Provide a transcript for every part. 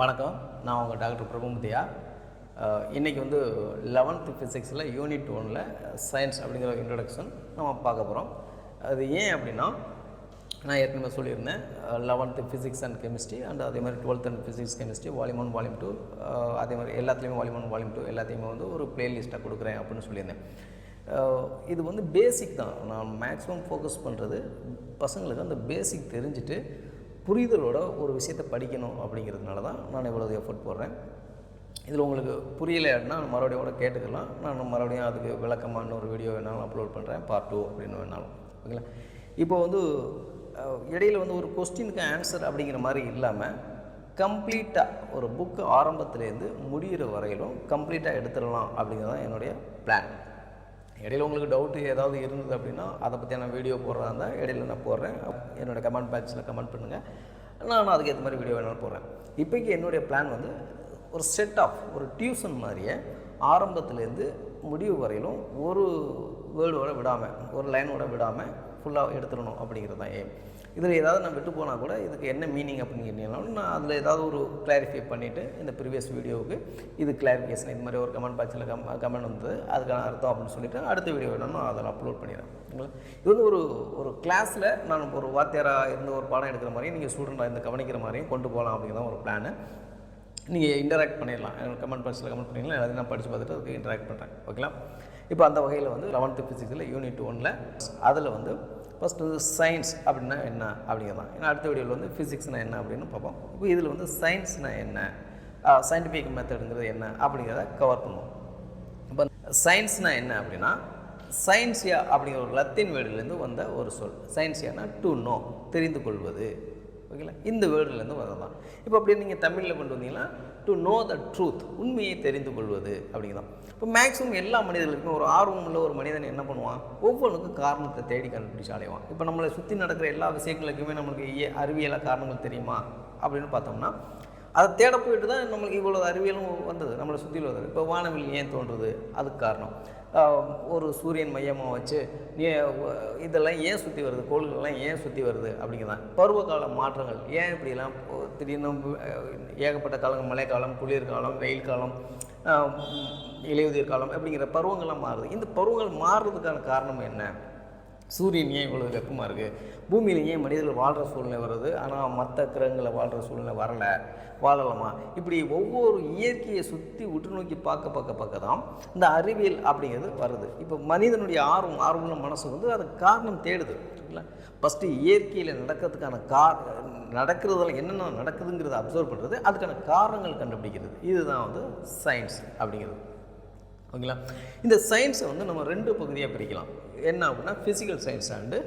வணக்கம். நான் உங்கள் டாக்டர் பிரபுமுதியா இன்றைக்கி வந்து லெவன்த்து ஃபிசிக்ஸில் யூனிட் ஒனில் சயின்ஸ் அப்படிங்கிற இன்ட்ரடக்ஷன் நம்ம பார்க்க போகிறோம் அது ஏன் அப்படின்னா நான் ஏற்கனவே சொல்லியிருந்தேன் eleventh physics and chemistry and அதே மாதிரி twelfth and physics chemistry volume one volume two அதே மாதிரி எல்லாத்துலேயுமே வால்யூம் ஒன் வால்யூம் டூ எல்லாத்தையுமே வந்து ஒரு பிளேலிஸ்ட்டாக கொடுக்குறேன் அப்படின்னு சொல்லியிருந்தேன். இது வந்து பேசிக் தான். நான் மேக்ஸிமம் ஃபோக்கஸ் பண்ணுறது பசங்களுக்கு அந்த பேசிக் தெரிஞ்சுட்டு புரிதலோட ஒரு விஷயத்தை படிக்கணும் அப்படிங்கிறதுனால தான் நான் இவ்வளோ எஃபர்ட் போடுறேன். இதில் உங்களுக்கு புரியலைன்னா மறுபடியும் கூட கேட்டுக்கலாம். நான் மறுபடியும் அதுக்கு விளக்கமாக இன்னொரு வீடியோ வேணாலும் அப்லோட் பண்ணுறேன் பார்ட் டூ அப்படின்னு வேணாலும். ஓகேங்களா இப்போ வந்து இடையில் இடையில வந்து ஒரு கொஸ்டினுக்கு ஆன்சர் அப்படிங்கிற மாதிரி இல்லாமல் கம்ப்ளீட்டாக ஒரு புக்கு ஆரம்பத்துலேருந்து முடிகிற வரையிலும் கம்ப்ளீட்டாக எடுத்துடலாம் அப்படிங்கிறது தான் என்னுடைய பிளான் இடையில உங்களுக்கு டவுட்டு ஏதாவது இருந்தது அப்படின்னா அதை பற்றியான வீடியோ போடுறதா இருந்தால் இடையில நான் போடுறேன். என்னோடய கமெண்ட் பாக்ஸில் கமெண்ட் பண்ணுங்கள் நான் அதுக்கு ஏற்ற மாதிரி வீடியோ வேணாலும் போடுறேன். இப்போக்கி என்னுடைய பிளான் வந்து ஒரு செட் ஆஃப் ஒரு டியூஷன் மாதிரியே ஆரம்பத்துலேருந்து முடிவு வரையிலும் ஒரு வேர்டோட விடாமல் ஒரு லைனோட விடாமல் ஃபுல்லாக எடுத்துடணும் அப்படிங்கிறது தான் ஏம் இதில் ஏதாவது நான் விட்டு போனால் கூட இதுக்கு என்ன மீனிங் அப்படின்னு கேட்டீங்கன்னாலும் நான் அதில் ஏதாவது ஒரு கிளாரிஃபை பண்ணிவிட்டு இந்த ப்ரீவியஸ் வீடியோவுக்கு இது கிளாரிஃபிகேஷன் இது மாதிரி ஒரு கமெண்ட் பாக்ஸில் கம் கமெண்ட் வந்தது அதுக்கான அர்த்தம் அப்படின்னு சொல்லிவிட்டு அடுத்த வீடியோ வேணும் நான் அதில் அப்லோட் பண்ணிடுறேன். ஓகேங்களா இது வந்து ஒரு ஒரு கிளாஸில் நான் ஒரு வாத்தியாராக இருந்து ஒரு பாடம் எடுக்கிற மாதிரியும் நீங்கள் ஸ்டூடெண்ட்டாக இருந்து கவனிக்கிற மாதிரியும் கொண்டு போகலாம் அப்படிங்கிறதான் ஒரு பிளானு நீங்கள் இன்டராக்ட் பண்ணிடலாம். எனக்கு கமெண்ட் பாக்ஸில் கமெண்ட் பண்ணிடலாம். எல்லாத்தையும் நான் படித்து பார்த்துட்டு அதுக்கு இன்டராக்ட் பண்ணுறேன் ஓகேங்களா இப்போ அந்த வகையில் வந்து லெவன்த்து ஃபிசிக்ஸில் யூனிட் ஒனில் அதில் வந்து ஃபஸ்ட்டு வந்து சயின்ஸ் அப்படின்னா என்ன அப்படிங்கிறதான். ஏன்னா அடுத்த வீடியோவில் வந்து ஃபிசிக்ஸ்னால் என்ன அப்படின்னு பார்ப்போம். இப்போ இதில் வந்து சயின்ஸ்னால் என்ன? சயின்டிஃபிக் மெத்தடுங்கிறது என்ன அப்படிங்கிறத கவர் பண்ணுவோம். இப்போ சயின்ஸ்னால் என்ன அப்படின்னா சயின்ஸியா அப்படிங்கிற ஒரு லத்தீன் வேர்டுலேருந்து வந்த ஒரு சொல். சயின்ஸியானா டு நோ தெரிந்து கொள்வது. ஓகேங்களா? இந்த வேர்டுலேருந்து வந்ததான் இப்போ அப்படி நீங்கள் தமிழில் கொண்டு வந்தீங்கன்னா டு நோ த ட்ரூத் உண்மையை தெரிந்து கொள்வது அப்படிங்கிறதான் இப்போ மேக்ஸிமம் எல்லா மனிதர்களுக்குமே ஒரு ஆர்வம் உள்ள ஒரு மனிதன் என்ன பண்ணுவான்? ஒவ்வொன்றுக்கும் காரணத்தை தேடி கண்டுபிடிச்சு அடைவான் இப்போ நம்மளை சுற்றி நடக்கிற எல்லா விஷயங்களுக்குமே நம்மளுக்கு அறிவியலாக அறிவியல காரணங்கள் தெரியுமா? அப்படின்னு பார்த்தோம்னா அதை தேட போயிட்டு தான் நம்மளுக்கு இவ்வளோ அறிவியலும் வந்தது நம்மளை சுற்றியில் வந்தது. இப்போ வானவில் ஏன் தோன்றுது? அதுக்கு காரணம். ஒரு சூரியன் மையமாக வச்சு நீ இதெல்லாம் ஏன் சுற்றி வருது? கோள்கள்லாம் ஏன் சுற்றி வருது? அப்படிங்கிறதான். பருவகால மாற்றங்கள் ஏன் இப்படிலாம் திடீர்னு ஏகப்பட்ட காலங்கள் மழைக்காலம் குளிர்காலம் வெயில் காலம் இலையுதிர் காலம் அப்படிங்கிற பருவங்கள்லாம் மாறுது. இந்த பருவங்கள் மாறுறதுக்கான காரணம் என்ன? சூரியன் ஏன் இவ்வளோ வெப்பமாக இருக்குது பூமியில் ஏன் மனிதர்கள் வாழ்கிற சூழ்நிலை வருது? ஆனால் மற்ற கிரகங்களை வாழ்கிற சூழ்நிலை வரலை. வாழலாமா? இப்படி ஒவ்வொரு இயற்கையை சுற்றி உற்று நோக்கி பார்க்க பார்க்க பார்க்க தான் இந்த அறிவியல் அப்படிங்கிறது வருது. இப்போ மனிதனுடைய ஆர்வம் ஆர்வமுள்ள மனசு வந்து அதுக்கு காரணம் தேடுது. இல்லை ஃபஸ்ட்டு இயற்கையில் நடக்கிறதுக்கான கார் நடக்கிறதுல என்னென்ன நடக்குதுங்கிறத அப்சர்வ் பண்ணுறது அதுக்கான காரணங்கள் கண்டுபிடிக்கிறது. இதுதான் வந்து சயின்ஸ் அப்படிங்கிறது. ஓகேங்களா? இந்த சயின்ஸை வந்து நம்ம ரெண்டு பகுதியாக பிரிக்கலாம். என்ன அப்படின்னா ஃபிசிக்கல் சயின்ஸ் அண்டு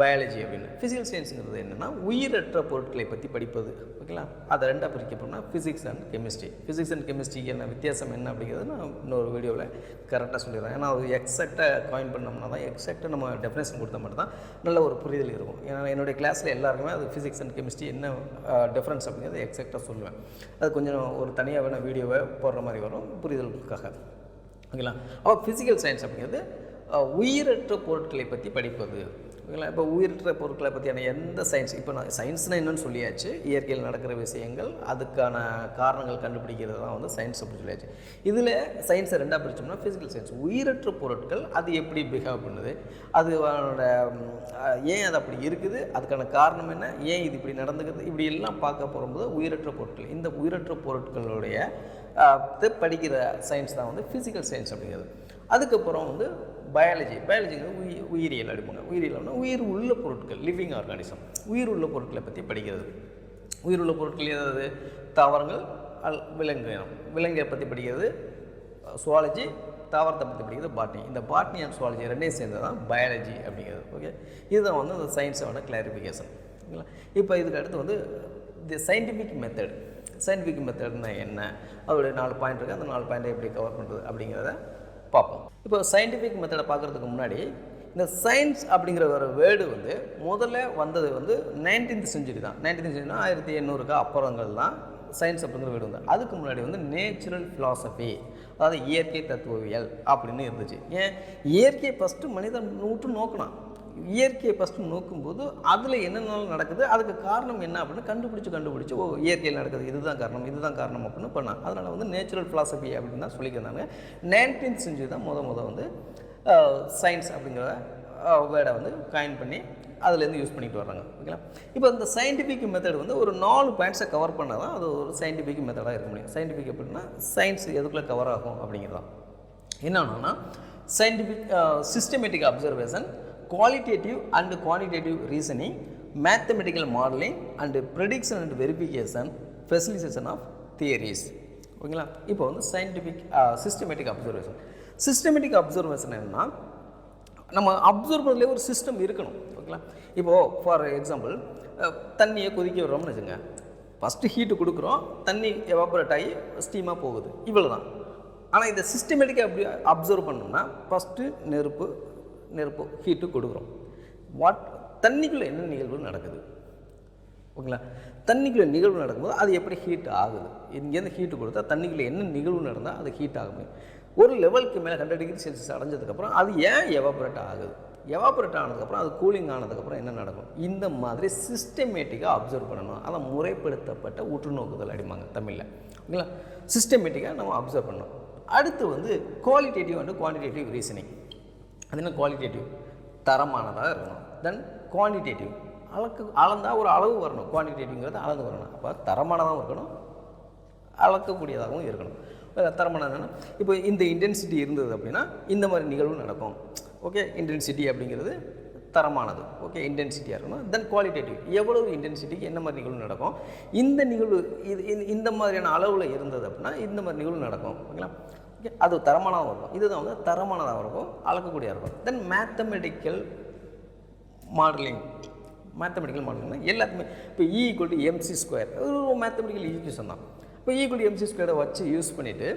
பயாலஜி அப்படின்னு. ஃபிசிக்கல் சயின்ஸுங்கிறது என்னென்னா உயிரற்ற பொருட்களை பற்றி படிப்பது. ஓகேங்களா? அதை ரெண்டாக பிரிக்க physics and chemistry physics and கெமிஸ்ட்ரிக்கு என்ன வித்தியாசம் என்ன அப்படிங்கிறது நான் இன்னொரு வீடியோவில் கரெக்டாக சொல்லிடுறேன். ஏன்னா அது எக்ஸாக்டாக காயின் பண்ணோம்னா தான் எக்ஸாக்டாக நம்ம டெஃபினேஷன் கொடுத்த மட்டும் தான் நல்ல ஒரு புரிதல் இருக்கும். ஏன்னா என்னுடைய கிளாஸில் எல்லாருக்குமே அது ஃபிசிக்ஸ் அண்ட் கெமிஸ்ட்ரி என்ன டிஃப்ரென்ஸ் அப்படிங்கிறத எக்ஸாக்டாக சொல்லுவேன். அது கொஞ்சம் ஒரு தனியாக வேணால் வீடியோவை போடுற மாதிரி வரும். புரிதலுக்காக. ஓகேங்களா? அப்போ ஃபிசிக்கல் சயின்ஸ் அப்படிங்கிறது உயிரற்ற பொருட்களை பற்றி படிப்பது. ஓகேங்களா இப்போ உயிரற்ற பொருட்களை பற்றியான எந்த சயின்ஸ் இப்போ நான் சயின்ஸ்னால் என்னன்னு சொல்லியாச்சு இயற்கையில் நடக்கிற விஷயங்கள் அதுக்கான காரணங்கள் கண்டுபிடிக்கிறது தான் வந்து சயின்ஸ் அப்படின்னு சொல்லியாச்சு. இதில் சயின்ஸை ரெண்டாக பிரித்தோம்னா ஃபிசிக்கல் சயின்ஸ் உயிரற்ற பொருட்கள் அது எப்படி பிஹேவ் பண்ணுது? அது அதனோட ஏன் அது அப்படி இருக்குது? அதுக்கான காரணம் என்ன? ஏன் இது இப்படி நடந்துக்கிறது இப்படி எல்லாம் பார்க்க போகும்போது உயிரற்ற பொருட்கள் இந்த உயிரற்ற பொருட்களுடைய இது படிக்கிற சயின்ஸ் தான் வந்து ஃபிசிக்கல் சயின்ஸ் அப்படிங்கிறது. அதுக்கப்புறம் வந்து பயாலஜி பயாலஜிங்கிறது உயி உயிரியல் அடிப்பாங்க உயிரியல்னா உயிர் உள்ள பொருட்கள் லிவிங் ஆர்கானிசம் உயிர் உள்ள பொருட்களை பற்றி படிக்கிறது. உயிர் உள்ள பொருட்கள் ஏதாவது தாவரங்கள் அல் விலங்கு விலங்கை பற்றி படிக்கிறது சுவாலஜி தாவரத்தை பற்றி படிக்கிறது பாட்னி இந்த பாட்னி அண்ட் சுவாலஜி ரெண்டையும் சேர்ந்து தான் பயாலஜி அப்படிங்கிறது. ஓகே இதுதான் வந்து அந்த சயின்ஸோட கிளாரிஃபிகேஷன் ஓகேங்களா? இப்போ இதுக்கு அடுத்து வந்து தி சயின்டிஃபிக் மெத்தட் சயின்டிஃபிக் மெத்தட்னா என்ன? அதோடைய நாலு பாயிண்ட் இருக்குது அந்த நாலு பாயிண்ட்டை எப்படி கவர் பண்ணுறது அப்படிங்கிறத பார்ப்போம். இப்போ சயின்டிஃபிக் மெத்தடை பார்க்குறதுக்கு முன்னாடி இந்த சயின்ஸ் அப்படிங்கிற ஒரு வேர்டு வந்து முதல்ல வந்தது வந்து நைன்டீன்த் செஞ்சுரி தான். நைன்டீன்த் செஞ்சுரினா ஆயிரத்தி எண்ணூறுக்கு அப்புறங்கள் தான் சயின்ஸ் அப்படிங்கிற வேர்டு வந்து அதுக்கு முன்னாடி வந்து நேச்சுரல் ஃபிலாசபி அதாவது இயற்கை தத்துவவியல் அப்படின்னு இருந்துச்சு. ஏன்? இயற்கையை ஃபஸ்ட்டு மனிதன் விட்டு நோக்கினான். இயற்கையை ஃபஸ்ட்டு நோக்கும்போது அதில் என்னென்ன நடக்குது அதுக்கு காரணம் என்ன அப்படின்னு கண்டுபிடிச்சு கண்டுபிடிச்சு ஓ இயற்கையில் நடக்குது. இதுதான் காரணம் இதுதான் காரணம் அப்படின்னு பண்ணாங்க. அதனால் வந்து நேச்சுரல் ஃபிலாசபி அப்படின்னு தான் சொல்லிக்கிறாங்க. நைன்டீன்த் செஞ்சுரி தான் முத முத வந்து சயின்ஸ் அப்படிங்கிற வேர்டை வந்து காயின் பண்ணி அதுலேருந்து யூஸ் பண்ணிட்டு வர்றாங்க. ஓகேங்களா இப்போ இந்த சயின்டிஃபிக் மெத்தட் வந்து ஒரு நாலு பாயிண்ட்ஸை கவர் பண்ணால் தான் அது ஒரு சயின்டிஃபிக் மெத்தடாக இருக்க முடியும். சயின்டிஃபிக் அப்படின்னா சயின்ஸ் எதுக்குள்ளே கவர் ஆகும் அப்படிங்கிறது தான் என்னன்னா scientific systematic observation qualitative and quantitative reasoning mathematical modelling and prediction and verification falsification of theories ஓகேங்களா? இப்போ வந்து scientific systematic observation systematic observation என்னன்னா நம்ம அப்சர்வ் பண்ணுறதுலேயே ஒரு சிஸ்டம் இருக்கணும். ஓகேங்களா? இப்போது ஃபார் எக்ஸாம்பிள் தண்ணியை கொதிக்க விடுறோம்னு வச்சுங்க. ஃபஸ்ட்டு ஹீட்டு கொடுக்குறோம் தண்ணி எவாபரேட் ஆகி ஸ்டீமாக போகுது. இவ்வளோ தான் ஆனால் இந்த சிஸ்டமேட்டிக்காக எப்படி அப்சர்வ் பண்ணோம்னா ஃபஸ்ட்டு நெருப்பு நெருப்பு ஹீட்டு கொடுக்குறோம். வாட் தண்ணிக்குள்ளே என்ன நிகழ்வு நடக்குது? ஓகேங்களா? தண்ணிக்குள்ளே நிகழ்வு நடக்கும்போது அது எப்படி ஹீட் ஆகுது? இங்கேருந்து ஹீட்டு கொடுத்தா தண்ணிக்குள்ளே என்ன நிகழ்வு நடந்தால் அது ஹீட் ஆக முடியும் ஒரு லெவலுக்கு மேலே ஹண்ட்ரட் டிகிரி செல்சியஸ் அடைஞ்சதுக்கப்புறம் அது ஏன் எவாபரேட் ஆகுது? எவாபரேட் ஆனதுக்கப்புறம் அது கூலிங் ஆனதுக்கப்புறம் என்ன நடக்கும்? இந்த மாதிரி சிஸ்டமேட்டிக்காக அப்சர்வ் பண்ணணும். அதை முறைப்படுத்தப்பட்ட உற்றுநோக்குதல் அடிமாங்க தமிழில். ஓகேங்களா? சிஸ்டமேட்டிக்காக நம்ம அப்சர்வ் பண்ணணும். அடுத்து வந்து குவாலிட்டேட்டிவ் அண்ட் குவான்டிடேட்டிவ் ரீசனிங் அது என்ன குவாலிட்டேட்டிவ் தரமானதாக இருக்கணும். தென் குவான்டிடேட்டிவ் அளக்கு அளந்தால் ஒரு அளவு வரணும். குவான்டிடேட்டிவ்ங்கிறது அளந்து வரணும். அப்போ தரமானதாகவும் இருக்கணும். அளக்கக்கூடியதாகவும் இருக்கணும். தரமானதுன்னா இப்போ இந்த இன்டென்சிட்டி இருந்தது அப்படின்னா இந்த மாதிரி நிகழ்வு நடக்கும். ஓகே இன்டென்சிட்டி அப்படிங்கிறது தரமானது. ஓகே இன்டென்சிட்டியாக இருக்கணும். தென் குவாலிட்டேட்டிவ் எவ்வளவு இன்டென்சிட்டிக்கு என்ன மாதிரி நிகழ்வு நடக்கும்? இந்த நிகழ்வு இது இந்த- இந்த மாதிரியான அளவில் இருந்தது அப்படின்னா இந்த மாதிரி நிகழ்வு நடக்கும். ஓகேங்களா? அது தரமானதாக இருக்கும் இதுதான் வந்து தரமானதாக இருக்கும் அளக்கக்கூடியதாக இருக்கும் தென் மேத்தமெட்டிக்கல் மாடலிங் மேத்தமெட்டிக்கல் மாடலிங்னா எல்லாத்துக்குமே இப்போ E e equal to M C square ஒரு மேத்தமெட்டிக்கல் ஈக்குவேஷன் தான். இப்போ ஈக்குவல் டு எம்சி ஸ்கொயரை வச்சு யூஸ் பண்ணிவிட்டு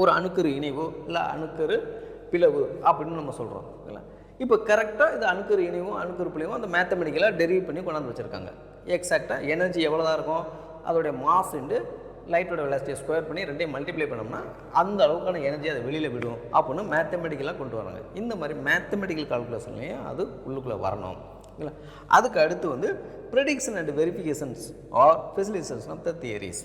ஒரு அணுக்கரு இணைவு இல்லை அணுக்கரு பிளவு அப்படின்னு நம்ம சொல்கிறோம் இல்லை இப்போ கரெக்டாக இது அணுக்கரு இணைவும் அணுக்கரு பிளவும் அந்த மேத்தமெட்டிக்கலாக டெரிவ் பண்ணி கொண்டாந்து வச்சுருக்காங்க. எக்ஸாக்டாக எனர்ஜி எவ்வளோ தான் இருக்கும் அதோடைய மாஸ் இண்டு லைட்டோட வெலாசிட்டியை ஸ்கொயர் பண்ணி ரெண்டையும் மல்டிப்ளை பண்ணோம்னா அந்த அளவுக்கான எனர்ஜி அதை வெளியில் விடும் அப்படின்னு மேத்தமெட்டிக்கலாக கொண்டு வராங்க. இந்த மாதிரி மேத்தமெட்டிக்கல் கால்குலேஷன்லேயும் அது உள்ளுக்குள்ளே வரணும். ஓகேங்களா அதுக்கு அடுத்து வந்து prediction and verifications or falsification of the theories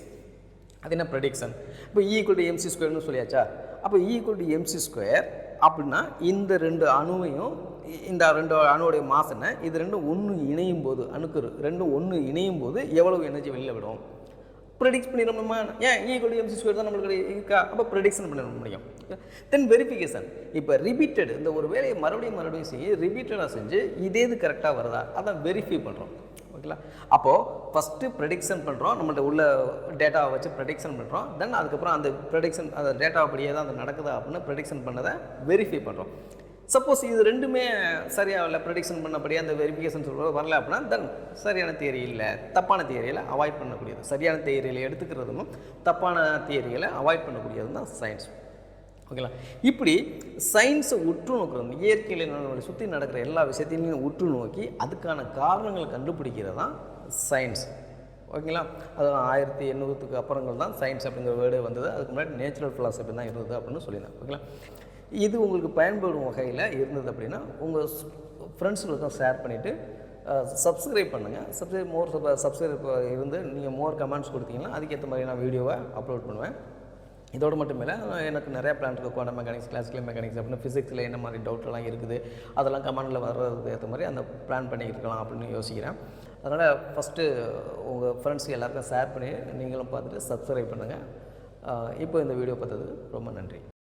அது என்ன ப்ரெடிக்ஷன் இப்போ ஈக்குவல் டு எம்சி ஸ்கொயர்னு சொல்லியாச்சா? அப்போ ஈக்குவல் டு எம்சி ஸ்கொயர் அப்படின்னா இந்த ரெண்டு அணுவையும் இந்த ரெண்டு அணுவுடைய மாசனை இது ரெண்டும் ஒன்று இணையும் போது அணுக்கரு ரெண்டும் ஒன்று இணையும் போது எவ்வளவு எனர்ஜி வெளியில் விடும்? ப்ரெடிக்ட் முடியுமா ஏன் ஈக்குவல் எம்சி ஸ்கொயர் தான் நம்மளுக்கு இருக்கா? அப்போ ப்ரெடிக்ஷன் பண்ண முடியும். தென் வெரிஃபிகேஷன் இப்போ ரிபீட்டட் இந்த ஒரு வேலையை மறுபடியும் மறுபடியும் செய்ய ரிபீட்டடாக செஞ்சு இதே இது கரெக்டாக வருதா? அதான் வெரிஃபை பண்ணுறோம் ஓகேங்களா அப்போது ஃபஸ்ட்டு ப்ரெடிக்ஷன் பண்ணுறோம் நம்மள்ட்ட உள்ள டேட்டாவை வச்சு ப்ரெடிக்ஷன் பண்ணுறோம் தென் அதுக்கப்புறம் அந்த ப்ரெடிக்ஷன் அந்த டேட்டா அப்படியே தான் அது நடக்குதா அப்படின்னு ப்ரெடிக்ஷன் பண்ணதை வெரிஃபை பண்ணுறோம் சப்போஸ் இது ரெண்டுமே சரியாக இல்லை ப்ரெடிக்ஷன் பண்ணபடி அந்த வெரிஃபிகேஷன் சொல்கிறது வரல அப்படின்னா தென் சரியான தியரி இல்லை. தப்பான தியரியில் அவாய்ட் பண்ணக்கூடியது. சரியான தியரியில் எடுத்துக்கிறதும் தப்பான தியரியில் அவாய்ட் பண்ணக்கூடியது தான் சயின்ஸ் ஓகேங்களா இப்படி சயின்ஸை உற்று நோக்கிறது இயற்கையில் நம்மளை சுற்றி நடக்கிற எல்லா விஷயத்தையும் உற்று நோக்கி அதுக்கான காரணங்களை கண்டுபிடிக்கிறது தான் சயின்ஸ் ஓகேங்களா அது ஆயிரத்தி எண்ணூறுத்துக்கு அப்புறங்கள் தான் சயின்ஸ் அப்படிங்கிற வேர்டு வந்தது. அதுக்கு முன்னாடி நேச்சுரல் ஃபிலாசபி தான் இருந்தது அப்படின்னு சொல்லியிருந்தேன் ஓகேங்களா இது உங்களுக்கு பயன்படும் வகையில் இருந்தது அப்படின்னா உங்கள் ஃப்ரெண்ட்ஸுகளுக்கும் ஷேர் பண்ணிவிட்டு சப்ஸ்கிரைப் பண்ணுங்கள் சப்ஸ்கிரைப் மோர் சப்ஸ்கிரைப் இருந்து நீங்கள் மோர் கமெண்ட்ஸ் கொடுத்தீங்கன்னா அதுக்கேற்ற மாதிரி நான் வீடியோவை அப்லோட் பண்ணுவேன். இதோடு மட்டும் இல்லை எனக்கு நிறைய பிளான் இருக்குது குவாண்டம் மெக்கானிக்ஸ் கிளாசிக்கல் மெக்கானிக்ஸ் அப்படின்னு ஃபிசிக்ஸில் என்ன மாதிரி டவுட்லாம் இருக்குது அதெல்லாம் கமெண்டில் வர்றதுக்கு ஏற்ற மாதிரி அந்த பிளான் பண்ணியிருக்கலாம் அப்படின்னு யோசிக்கிறேன். அதனால் ஃபஸ்ட்டு உங்கள் ஃப்ரெண்ட்ஸுக்கு எல்லாருக்கும் ஷேர் பண்ணி நீங்களும் பார்த்துட்டு சப்ஸ்கிரைப் பண்ணுங்கள் இப்போ இந்த வீடியோ பார்த்தது ரொம்ப நன்றி.